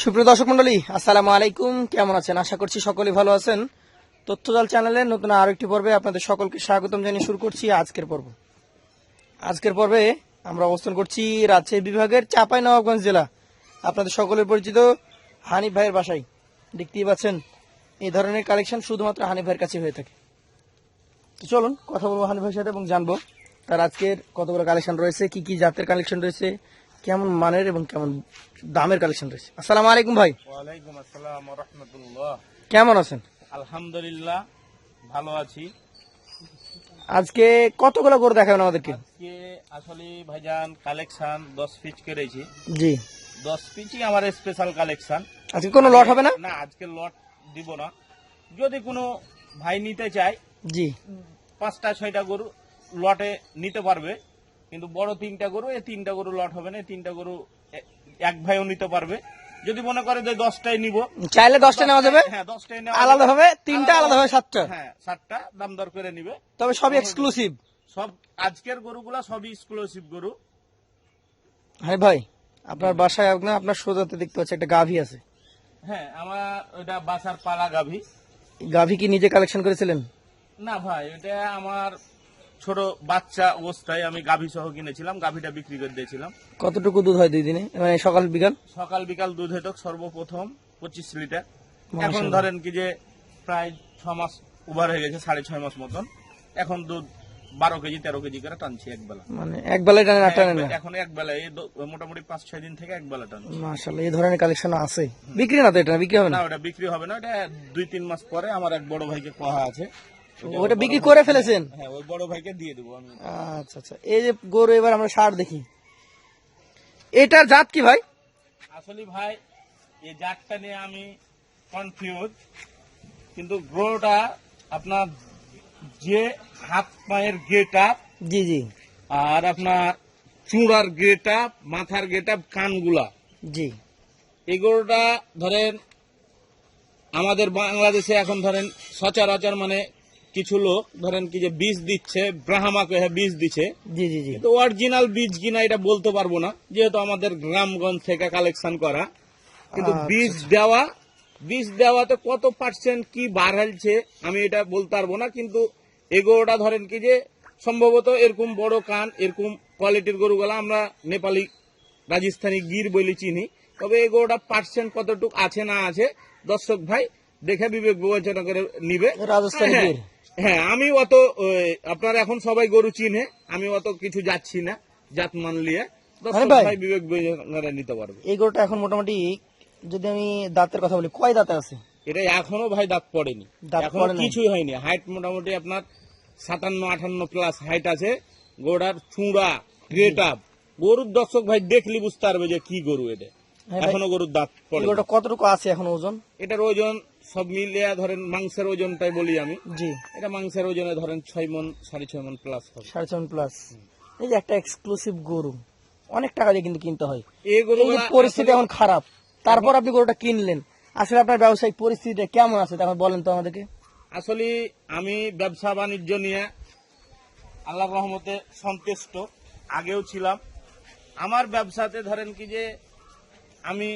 সুপ্রিয় দর্শক মন্ডলী, আসসালামু আলাইকুম। কেমন আছেন? আশা করছি সকলেই ভালো আছেন। তথ্যজাল চ্যানেলে নতুন আরও একটি পর্বে আপনাদের সকলকে স্বাগতম জানিয়ে শুরু করছি আজকের পর্ব। আজকের পর্বে আমরা অবস্থান করছি রাজশাহী বিভাগের চাপাই নবাবগঞ্জ জেলা। আপনাদের সকলের পরিচিত হানিফ ভাইয়ের বাসায়। দেখতেই পাচ্ছেন, এই ধরনের কালেকশন শুধুমাত্র হানিফ ভাইয়ের কাছে হয়ে থাকে। তো চলুন, কথা বলব হানিফ ভাইয়ের সাথে এবং জানব তার আজকের কতগুলো কালেকশন রয়েছে, কি কি জাতের কালেকশন রয়েছে কেমন মানের এবং কেমন দামের কালেকশন রয়েছে। আসসালামু আলাইকুম ভাই। ওয়ালাইকুম আসসালাম রহমতুল্লাহ। কেমন আছেন? আলহামদুলিল্লাহ ভালো আছি। আজকে কতগুলো গরু দেখাবেন আমাদেরকে? আজকে আসলে ভাইজান কালেকশন দশ পিস করেছি জি। দশ পিসই আমার স্পেশাল কালেকশন আজকে কোনো লট হবে না? না আজকে লট দিব না। যদি কোনো ভাই নিতে চায় জি। পাঁচটা ছয়টা গরু লটে নিতে পারবে। কিন্তু বড় তিনটা গরু এই তিনটা গরু লট হবে না এই তিনটা গরু এক ভাইও নিতে পারবে। যদি মনে করে যে দশটাই নিব চাইলে দশটা নেওয়া যাবে। হ্যাঁ দশটাই নেওয়া আলাদা হবে তিনটা আলাদা হবে। সাতটা। হ্যাঁ সাতটা দাম দর করে নিবে। তবে সবই এক্সক্লুসিভ সব আজকের গরুগুলা সবই এক্সক্লুসিভ গরু। হ্যাঁ ভাই আপনার বাসায় আপনার আপনার সোজাতে দেখতে পাচ্ছি একটা গাভী আছে। হ্যাঁ আমার ওটা বাসার পালা গাভী। গাভী কি নিজে কালেকশন করেছিলেন? না ভাই এটা আমার ছোট বাচ্চা অবস্থায় আমি গাভী সহ কিনেছিলাম গাভীটা বিক্রি করে দিয়েছিলাম। কতটুকু দুধ হয় দুই দিনে? মানে সকাল বিকাল? সকাল বিকাল দুধ হতো সর্বপ্রথম পঁচিশ লিটার। এখন ধরেন কি যে প্রায় ছ মাস ওভার হয়ে গেছে সাড়ে ছয় মাস মতন। এখন দুধ বারো কেজি তেরো কেজি করে টানছি এক বেলা। মানে এক বেলায় টানে আট টানেন না? এখন এক বেলা এই মোটামুটি পাঁচ ছয় দিন থেকে এক বেলা টানছি। মাশাল্লাহ এই ধরনের কালেকশন আছে। বিক্রি না তো এটা? বিক্রি হবে না? না ওটা বিক্রি হবে না ওটা দুই তিন মাস পরে আমার এক বড় ভাইকে কোহা আছে। ওটা বিক্রি করে ফেলেছেন? হ্যাঁ ওই বড় ভাইকে দিয়ে দেবো আমি। আচ্ছা আচ্ছা। এই যে গরু এবার আমরা সার দেখি। এটার জাত কি ভাই? আসলে ভাই এই জাতটা নিয়ে আমি কনফিউজ কিন্তু গরুটা আপনার যে হাত পায়ের গেট আপ জি জি। আর আপনার চূড়ার গেট আপ মাথার গেট আপ কানগুলা। জি। এই গরুটা ধরেন আমাদের বাংলাদেশে এখন ধরেন সচরাচর মানে কিছু লোক ধরেন কি যে বীজ দিচ্ছে ব্রাহ্মা কহে বীজ দিচ্ছে জি জি জি। তো অরিজিনাল বীজ কিনা এটা বলতে পারব না যেহেতু আমাদের গ্রামগঞ্জ থেকে কালেকশন করা। কিন্তু আচ্ছা, বীজ দেওয়া বীজ দেওয়াতে কত পার্সেন্ট কি বাড়ালছে আমি এটা বলতে পারব না। কিন্তু এগোটা ধরেন কি যে সম্ভবত এরকম বড় কান এরকম কোয়ালিটির গরুগুলা আমরা নেপালি রাজস্থানি গির বলে চিনি। তবে এগোটা পার্সেন্ট কতটুক আছে না আছে দর্শক ভাই দেখে বিবেক বিবেচনা করে নিবে। রাজস্থানি হ্যাঁ, গির। হ্যাঁ আমি অত আপনারা এখন সবাই গরু চিনে আমি অত কিছু যাচ্ছি না জাত মান লিয়ে দর্শক আরে ভাই। ভাই বিবেক নিতে পারবে। এই গরুটা এখন মোটামুটি যদি আমি দাঁতের কথা বলি কয় দাঁতে আছে? এটা এখনও ভাই দাঁত পড়েনি। এখনও কিছুই হয়নি। হাইট মোটামুটি আপনার সাতান্ন আটান্ন প্লাস হাইট আছে। গোড়ার চূড়া গ্রেট আপ গরুর দর্শক ভাই দেখলি বুঝতে পারবে যে কি গরু এটা। হ্যাঁ এখনও গরুর দাঁত পড়ে গরুটা কতটুকু আছে এখন ওজন? এটার ওজন সব মিলিয়ে ধরেন মাংসের ওজনটাই বলি আমি। জি। এটা মাংসের ওজনে ধরেন ছয় মন সাড়ে ছয় মন প্লাস হবে। সাড়ে ছয় মন প্লাস এই যে একটা এক্সক্লুসিভ গরু অনেক টাকা দিয়ে কিন্তু কিনতে হয়। এই গরু পরিস্থিতি এখন খারাপ। তারপর আপনি গরুটা কিনলেন। আসলে আপনার ব্যবসায়িক পরিস্থিতিটা কেমন আছে? তখন বলেন তো আমাদেরকে। আসলে আমি ব্যবসা বাণিজ্য নিয়ে আল্লাহ রহমতে সন্তুষ্ট আগেও ছিলাম। আমার ব্যবসাতে ধরেন কি যে আমি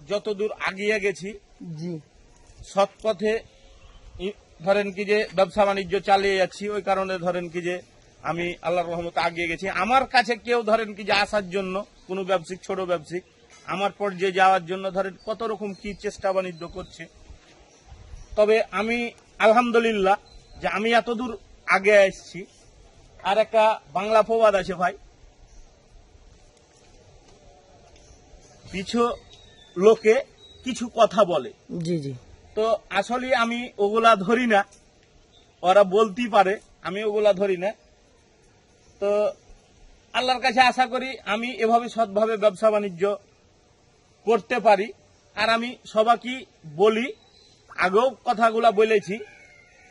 যতদূর আগিয়ে গেছি জি। সৎ পথে ধরেন কি যে ব্যবসা বাণিজ্য চালিয়ে যাচ্ছি, ওই কারণে ধরেন কি যে আমি আল্লাহর রহমতে আগিয়ে গেছি। আমার কাছে কেউ ধরেন কি যে আসার জন্য, কোনো ব্যবসায়িক, ছোট ব্যবসায়িক, আমার পর্যায়ে যাওয়ার জন্য ধরেন কত রকম কি চেষ্টা বাণিজ্য করছে। তবে আমি আলহামদুলিল্লাহ যে আমি এতদূর আগে এসেছি। আর একটা বাংলা প্রবাদ আছে ভাই। কিছু লোকে কিছু কথা বলে। জি জি। তো আসলে আমি ওগুলা ধরি না। ওরা বলতেই পারে, আমি ওগুলা ধরি না। তো আল্লাহর কাছে আশা করি আমি এভাবে সৎভাবে ব্যবসা বাণিজ্য করতে পারি। আর আমি সবাইকে বলি, আগেও কথাগুলা বলেছি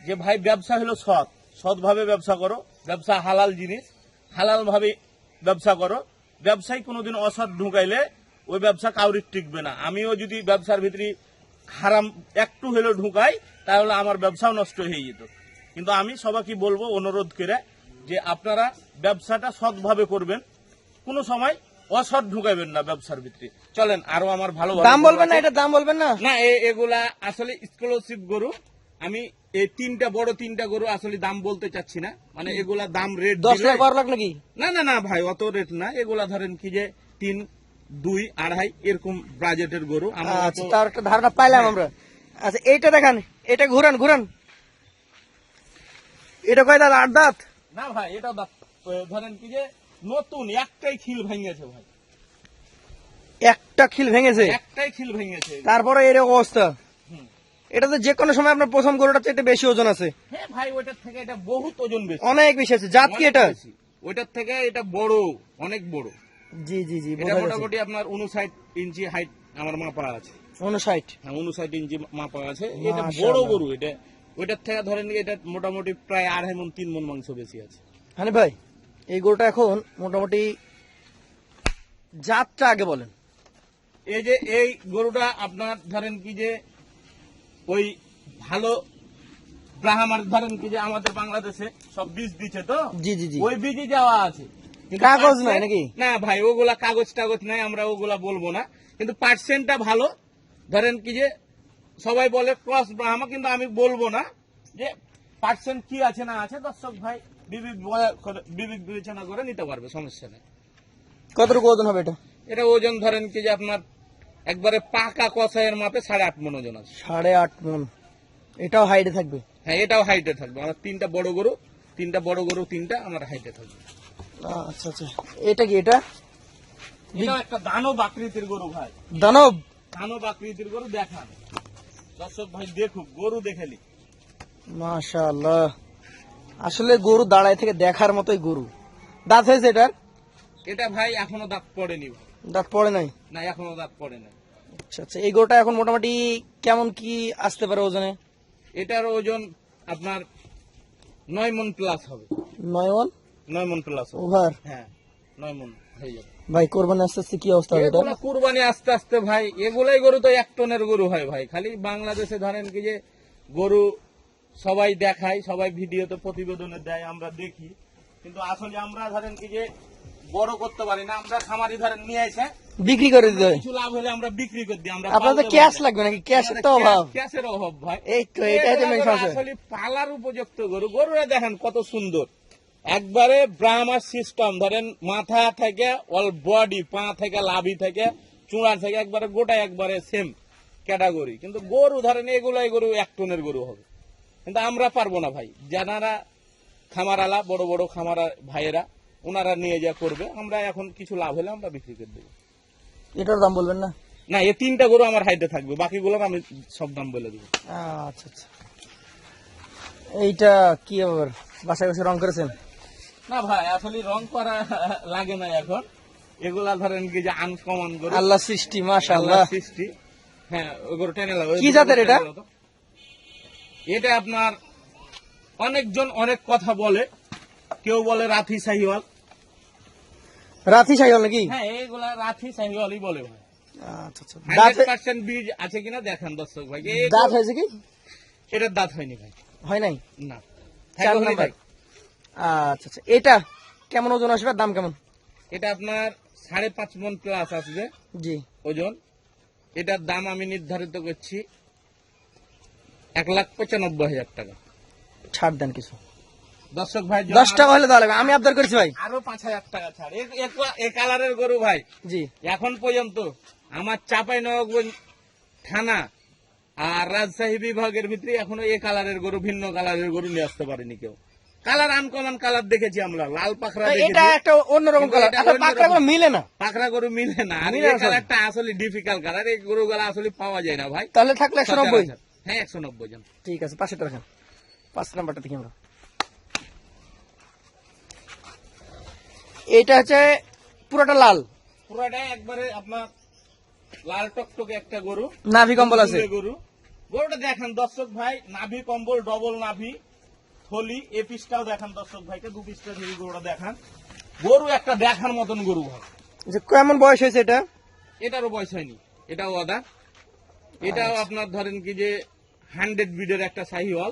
যে, ভাই, ব্যবসা হলো সৎ। সৎভাবে ব্যবসা করো। ব্যবসা হালাল জিনিস। হালাল ভাবে ব্যবসা করো। ব্যবসায় কোনোদিন অসৎ ঢুকাইলে ওই ব্যবসা কাউরির টিকবে না। আমিও যদি ব্যবসার ভিতরে হারাম একটু হলেও ঢুকাই তাহলে আমার ব্যবসাও নষ্ট হয়ে যেত। কিন্তু আমি সবাইকে বলব অনুরোধ করে যে আপনারা ব্যবসাটা সৎভাবে করবেন। কোনো সময় অসৎ ঢুকাবেন না ব্যবসার ভিতরে। চলেন আরও আমার ভালো ভালো দাম বলবেন না এটা দাম বলবেন না? না এগুলা আসলে স্কলারশিপ গরু। আমি এই তিনটা বড় তিনটা গরু আসলে দাম বলতে চাচ্ছি না। মানে এগুলা দাম রেট দশ লাখ বারো লাখ নাকি না না না ভাই অত রেট না। এগুলা ধরেন কি যে তিন দুই আড়াই এরকম বাজেটের গরু। আচ্ছা তার একটা ধারণা পাইলাম আমরা। আচ্ছা এইটা দেখান এটা ঘুরান ঘুরান। এটা কয় দাঁত আট দাঁত? না ভাই এটা দা- ধরেন কি যে নতুন একটাই খিল ভেঙেছে ভাই। একটা খিল ভেঙেছে? একটাই খিল ভেঙেছে। তারপরে এরকম অবস্থা। এটা তো যে কোনো সময় আপনার প্রথম গরুটা চাইতে বেশি ওজন আছে। হ্যাঁ ভাই ওইটার থেকে এটা বহুত ওজন বেশি। অনেক বেশি আছে জাত কি এটা। ওইটার থেকে এটা বড় অনেক বড়। জি জি জি এটা মোটামুটি আপনার উনষাট ইঞ্চি হাইট আমার মাপা আছে। উনষাট হ্যাঁ উনষাট ইঞ্চি মাপা আছে। এটা বড় গরু এটা। ওইটার থেকে ধরেন এটা মোটামুটি প্রায় আড়াই মন তিন মন মাংস বেশি আছে। হানি ভাই এই গরুটা এখন মোটামুটি জাতটা আগে বলেন। এই যে এই গরুটা আপনার ধরেন কি যে ওই ভালো ব্রাহ্মার ধরেন কি যে আমাদের বাংলাদেশে সব বীজ দিচ্ছে তো? জি জি জি। ওই বীজই যাওয়া আছে। কাগজ নাই নাকি? না ভাই ওগুলা কাগজ টাগজ নাই আমরা ওগুলা বলব না। কিন্তু পার্সেন্টটা ভালো। ধরেন কি যে সবাই বলে ক্রস ব্রাহ্মা কিন্তু আমি বলব না যে পার্সেন্ট কি আছে না আছে দর্শক ভাই বিবেক বিবেক বিবেচনা করে নিতে পারবে সমস্যা নেই। কতটুকু ওজন হবে এটা? এটা ওজন ধরেন কি যে আপনার একবারে পাকা কষাইয়ের মাপে সাড়ে আট মন ওজন আছে। সাড়ে আট মন। এটাও হাইটে থাকবে? হ্যাঁ এটাও হাইটে থাকবে। আমার তিনটা বড় গরু তিনটা বড় গরু তিনটা আমার হাইটে থাকবে। আচ্ছা আচ্ছা। এটা কি এটা? এটাও একটা দানব আকৃতির গরু ভাই। দানব? দানব আকৃতির গরু দেখান। দর্শক ভাই দেখুক গরু দেখেলি মাশাআল্লাহ। আসলে গরু দাঁড়ায় থেকে দেখার মতোই গরু। দাঁত হয়েছে এটার? এটা ভাই এখনও দাঁত পড়েনি। দাঁত পড়ে নাই? না এখনও দাঁত পড়ে নাই। আচ্ছা আচ্ছা এই গরুটা এখন মোটামুটি কেমন কি আসতে পারে ওজনে? এটার ওজন আপনার নয় মন প্লাস হবে। নয় মন? নয় মন প্লাস ওভার হ্যাঁ নয় মন হয়ে যাবে। ভাই কোরবানি আস্তে আস্তে কি অবস্থা হবে এটা? এগুলা আস্তে আস্তে ভাই এগুলাই গরু তো এক টনের গরু হয় ভাই। খালি বাংলাদেশে ধরেন কি যে গরু সবাই দেখায় সবাই ভিডিওতে প্রতিবেদনে দেয় আমরা দেখি। কিন্তু আসলে আমরা ধরেন কি যে বড় করতে পারি না আমরা খামারি ধরেন নিয়ে এসে বিক্রি করে দিতে কিছু লাভ হলে আমরা বিক্রি করে দিই আমরা পালতে ক্যাশ। লাগবে নাকি? ক্যাশের তো অভাব। ক্যাশের অভাব ভাই। এই তো এটাই তো মেন সমস্যা। আসলে পালার উপযুক্ত গরু। গরুরা দেখেন কত সুন্দর। একবারে ব্রাহ্মার সিস্টেম ধরেন মাথা থেকে অল বডি পা থেকে লাভি থেকে চূড়া থেকে একবারে গোটা একবারে সেম ক্যাটাগরি কিন্তু গরু ধরেন এগুলাই গরু এক টনের গরু হবে। কিন্তু আমরা পারব না ভাই। যারা খামারালা বড় বড় খামারা ভাইয়েরা ওনারা নিয়ে যা করবে আমরা এখন কিছু লাভ হলে আমরা বিক্রি করে দেবো। এটার দাম বলবেন না? না এই তিনটা গরু আমার হাইটে থাকবে বাকিগুলোর আমি সব দাম বলে দেবো। আচ্ছা আচ্ছা। এইটা কি আবার বাসায় বসে রং করেছেন? না ভাই আসলে রং করা লাগে না এখন। এগুলা ধরেন কি যে আনকমন গরু। আল্লাহ সৃষ্টি মাশাআল্লাহ। সৃষ্টি। হ্যাঁ ওই গরু টেনে লাগো কি জাতের এটা? এটা আপনার অনেকজন অনেক কথা বলে কেউ বলে রাথি সাহিওয়াল। রাথি সাইকেল নাকি? হ্যাঁ এইগুলা রাথি সাহিওয়ালই বলে ভাই। আচ্ছা আচ্ছা। বীজ আছে কিনা দেখান দর্শক ভাই। দাঁত হয়েছে কি? এটার দাঁত হয়নি ভাই। হয় নাই? না। ভাই। আচ্ছা আচ্ছা। এটা কেমন ওজন আসবে দাম কেমন? এটা আপনার সাড়ে পাঁচ মন প্লাস আসবে। জি। ওজন। এটার দাম আমি নির্ধারিত করছি এক লাখ পঁচানব্বই হাজার টাকা। ছাড় দেন কিছু। দর্শক ভাই দশ টাকা হলে দেওয়া লাগবে। আমি আবদার করেছি ভাই। আরও পাঁচ হাজার টাকা ছাড়। এ- কালারের গরু ভাই। জি। এখন পর্যন্ত আমার চাপাই থানা আর রাজশাহী বিভাগের ভিতরে এখনও এ কালারের গরু ভিন্ন কালারের গরু নিয়ে আসতে পারেনি কেউ। কালার আনকমন কালার দেখেছি আমরা লাল পাখরা এটা একটা অন্যরকম কালার। পাখরা আচ্ছা অন্যরকম। পাকড়া মিলে না? পাখরা গরু মিলে না। আর এই আসলে। কালারটা আসলে ডিফিকাল্ট কালার। এই গরু গরুগুলা আসলে পাওয়া যায় না ভাই। তাহলে থাকলে একশো নব্বই। হ্যাঁ একশো নব্বই জন। ঠিক আছে পাশেটা রাখেন। পাঁচ নাম্বারটা দেখি আমরা। এটা হচ্ছে পুরোটা লাল। পুরাটাই একবারে আপনার লাল টকটকে একটা গরু। নাভি কম্বল আছে। গরু। গরুটা দেখেন দর্শক ভাই নাভি কম্বল ডবল নাভি। থলি এ পিসটাও দেখান দর্শক ভাইকে দু পিসটা ধরে গরুটা দেখান। গরু একটা দেখার মতন গরু ভাই যে কেমন বয়স হয়েছে এটা? এটারও বয়স হয়নি এটাও আদা। এটাও আপনার ধরেন কি যে হান্ড্রেড বিডের একটা শাহিওয়াল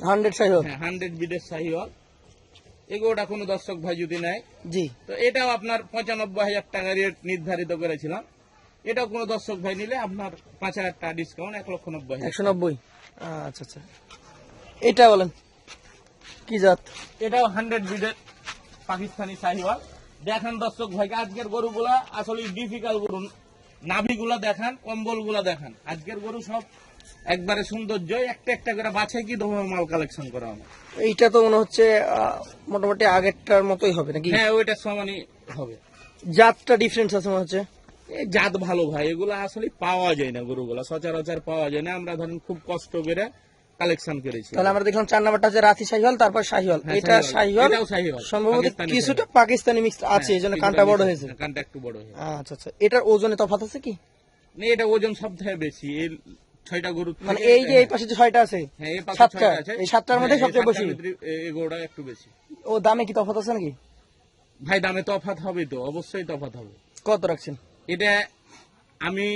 হান্ড্রেড সাইজ হ্যাঁ হান্ড্রেড বিডের শাহিওয়াল এগুলোটা কোনো দর্শক ভাই যদি নেয় জি। তো এটাও আপনার পঁচানব্বই হাজার টাকা রেট নির্ধারিত করেছিলাম। এটাও কোনো দর্শক ভাই নিলে আপনার পাঁচ হাজার টাকা ডিসকাউন্ট এক লক্ষ নব্বই একশো নব্বই। আচ্ছা আচ্ছা। এটা বলেন। কি জাত? এটাও হান্ড্রেড বিডের পাকিস্তানি সাহিওয়াল। দেখেন দর্শক ভাইকে আজকের গরুগুলা আসলে ডিফিকাল্ট গরু। নাভিগুলা দেখান কম্বলগুলা দেখান। আজকের গরু সব একবারে সৌন্দর্য একটা একটা করে বাছাই কি দমে মাল কালেকশন করা হবে? এইটা তো মনে হচ্ছে মোটামুটি আগেরটার মতোই হবে নাকি? হ্যাঁ ওইটা সমানই হবে। জাতটা ডিফারেন্স আছে মনে হচ্ছে। জাত ভালো ভাই এগুলো আসলে পাওয়া যায় না গরুগুলা সচরাচর পাওয়া যায় না। আমরা ধরেন খুব কষ্ট করে কালেকশন করেছি তাহলে আমরা দেখলাম চার নাম্বারটা হচ্ছে রাতি শাহিওয়াল তারপর শাহিওয়াল হ্যাঁ, এটা শাহিওয়াল। শাহিওয়াল এটাও শাহিওয়াল। সম্ভবত কিছুটা পাকিস্তানি মিক্স আছে এই জন্য হ্যাঁ, কানটা বড় হয়েছে। কানটা একটু বড় হয়েছে। আচ্ছা আচ্ছা। এটার ওজনে তফাৎ আছে কি? না, এটা ওজন সব থেকে বেশি। এই ছয়টা গরু মানে এই যে এই পাশে যে ছয়টা আছে হ্যাঁ এই পাশে সাতটা এই সাতটার মধ্যে সবচেয়ে বেশি। সাতটার ভিতরে এ- এই গরুটা একটু বেশি। ও দামে কি তফাৎ আছে নাকি? ভাই দামে তফাত হবে তো অবশ্যই তফাত হবে। কত রাখছেন? এটা আমি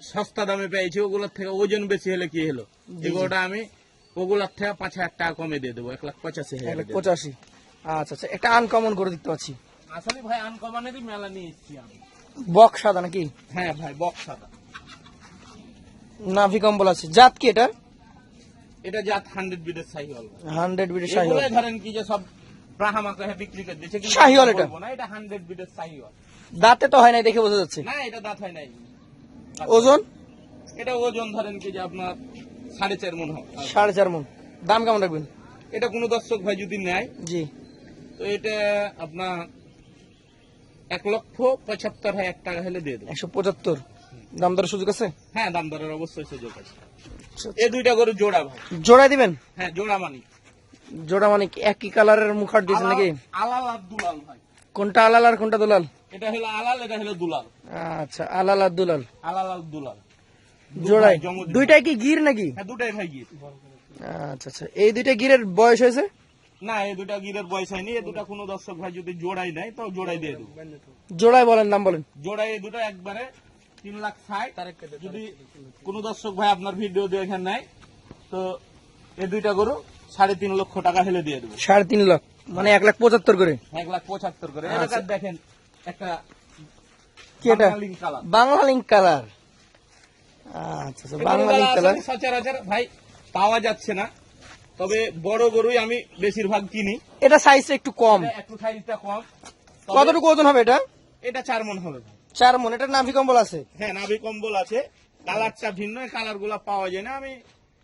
সস্তা দামে পেয়েছি ওগুলোর থেকে ওজন বেশি হলে কি হলো? এই গরুটা আমি ওগুলোর থেকে পাঁচ হাজার টাকা কমে দিয়ে দেবো এক লাখ পঁচাশি হাজার পঁচাশি। আচ্ছা আচ্ছা একটা আনকমন করে দিতে পারছি আসলে ভাই আনকমানেরই মেলা নিয়ে এসেছি আমি। বক সাদা নাকি? হ্যাঁ ভাই বক্স সাদা। নাভি কম্বল আছে। জাত কি এটা এটা জাত হান্ড্রেড বিডের সাহি হল হান্ড্রেড বিডি শাহিওয়াল। এগুলোই ধরেন কি যে সব ব্রাহ্মাকে বিক্রি করে দিচ্ছে কিন্তু শাহিওয়াল আমরা এটা? না এটা হান্ড্রেড বিডের সাহি হল দাঁতে তো হয় নাই দেখে বোঝা যাচ্ছে। না এটা দাঁত হয় নাই। ওজন? এটা ওজন ধরেন কি যে আপনার সাড়ে চার মন সাড়ে চার মন। দাম কেমন রাখবেন? এটা কোনো দর্শক ভাই যদি নেয় জি। তো এটা আপনার এক লক্ষ পঁচাত্তর হাজার টাকা হলে দিয়ে দেবো। একশো পঁচাত্তর। দাম দরের সুযোগ আছে? হ্যাঁ দাম দরের অবশ্যই সুযোগ আছে। এই দুইটা গরু জোড়া ভাই। জোড়াই দিবেন? হ্যাঁ জোড়া মানি। জোড়া মানে একই কালারের মুখার দিয়েছেন নাকি? আলাল আর দুলাল ভাই। কোনটা আলাল আর কোনটা দুলাল? এটা হলো আলাল এটা হলো দুলাল। আচ্ছা আলাল আর দুলাল। আলাল আর দুলাল। জোড়াই। দুইটাই কি গির নাকি? হ্যাঁ দুটাই ভাই গির। আচ্ছা আচ্ছা। এই দুইটা গিরের বয়স হয়েছে? না এই দুটা গিরের বয়স হয়নি। এই দুটা কোনো দর্শক ভাই যদি জোড়াই নেয় তো জোড়াই দিয়ে দেবো। জোড়াই বলেন নাম বলেন। জোড়াই এই দুটো একবারে তিন লাখ ষাট। যদি কোনো দর্শক ভাই আপনার ভিডিও দেখে নেয় তো এই দুইটা গরু সাড়ে তিন লক্ষ টাকা হেলে দিয়ে দেবো। সাড়ে তিন লাখ মানে এক লাখ পঁচাত্তর করে? এক লাখ পঁচাত্তর করে। দেখেন একটা কি এটা? কালার বাংলা লিঙ্ক কালার আচ্ছা আচ্ছা সচরাচর ভাই পাওয়া যাচ্ছে না। তবে বড় গরুই আমি বেশিরভাগ কিনি। এটা সাইজ একটু কম। একটু সাইজটা কম। কতটুকু ওজন হবে এটা? এটা চার মন হবে। চার মন এটা নাভি কম্বল আছে? হ্যাঁ নাভি কম্বল আছে। কালারটা ভিন্ন কালারগুলা পাওয়া যায় না। আমি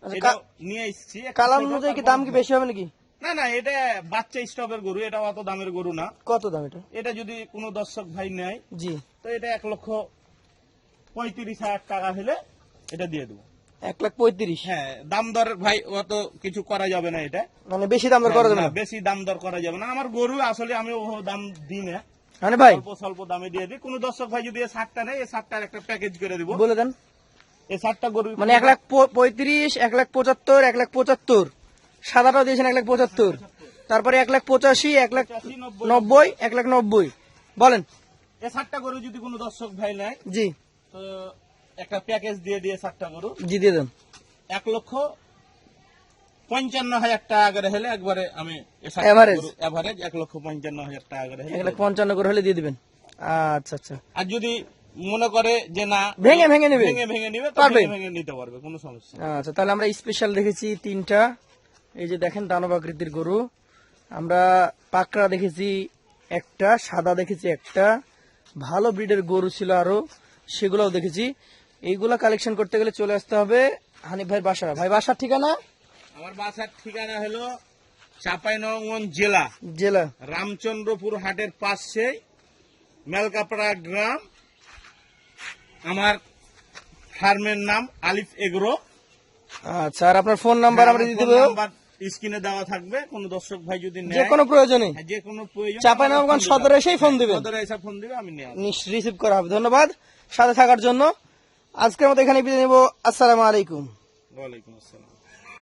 আচ্ছা, এটা নিয়ে এসেছি। কালার অনুযায়ী কি দাম কি বেশি হবে নাকি? না না এটা বাচ্চা গরু এটা অত দামের গরু না। কত দাম এটা? এটা যদি কোনো দর্শক ভাই নেয় জি। তো এটা এক লক্ষ পঁয়ত্রিশ হাজার টাকা হলে এটা দিয়ে দেবো। এক লাখ পঁয়ত্রিশ। হ্যাঁ দাম দর ভাই অত কিছু করা যাবে না এটা। মানে বেশি দাম দর করা যাবে না, বেশি দাম দর করা যাবে না। আমার গরু আসলে আমি ও দাম দিই না। মানে ভাই? অল্প স্বল্প দামে দিয়ে দিই। কোনো দর্শক ভাই যদি এই শার্টটা নেয় এই শার্টটার একটা প্যাকেজ করে দিব। বলে দেন। এই শার্টটা গরু মানে এক লাখ পঁয়ত্রিশ এক লাখ পঁচাত্তর এক লাখ পঁচাত্তর। সাদাটাও দিয়েছেন এক লাখ পঁচাত্তর। তারপরে এক লাখ পঁচাশি এক লাখ নব্বই, নব্বই এক লাখ নব্বই। বলেন। এই শার্টটা গরু যদি কোনো দর্শক ভাই নেয় জি। তো একটা প্যাকেজ দিয়ে দিয়ে শার্টটা গরু। জি দিয়ে দেন। এক লক্ষ পঞ্চান্ন হাজার টাকা করে হলে একবারে আমি Average? এভারেজ এক লক্ষ পঞ্চান্ন হাজার টাকা করে এক পঞ্চান্ন করে হলে দিয়ে দিবেন। আচ্ছা আচ্ছা। আর যদি মনে করে যে না ভেঙে ভেঙে নেবে? ভেঙে ভেঙে নিবে পারবে? ভেঙে নিতে পারবে কোনো সমস্যা আচ্ছা তাহলে আমরা স্পেশাল দেখেছি তিনটা। এই যে দেখেন দানব আকৃতির গরু। আমরা পাকড়া দেখেছি একটা সাদা দেখেছি একটা। ভালো ব্রিডের গরু ছিল আরও সেগুলোও দেখেছি। এইগুলা কালেকশন করতে গেলে চলে আসতে হবে হানিফ ভাইয়ের বাসা ভাই বাসার ঠিকানা? আমার বাসার ঠিকানা হলো চাঁপাইনগঞ্জ জেলা। জেলা। রামচন্দ্রপুর হাটের পাশে মেলকাপাড়া গ্রাম। আমার ফার্মের নাম আলিফ এগ্রো। আচ্ছা আর আপনার ফোন নাম্বার আমরা দিয়ে দেবো। স্ক্রিনে দেওয়া থাকবে কোন দর্শক ভাই যদি যে কোনো প্রয়োজনে। হ্যাঁ, যে কোনো প্রয়োজন চাঁপাইনবাবগঞ্জ সদরে এসেই ফোন দিবেন। সদরে এসে ফোন দিবে আমি নিয়ে আসব। রিসিভ করা হবে। ধন্যবাদ। সাথে থাকার জন্য। আজকের মতো এখানে বিদায় নেব। আসসালামু আলাইকুম। ওয়ালাইকুম আসসালাম।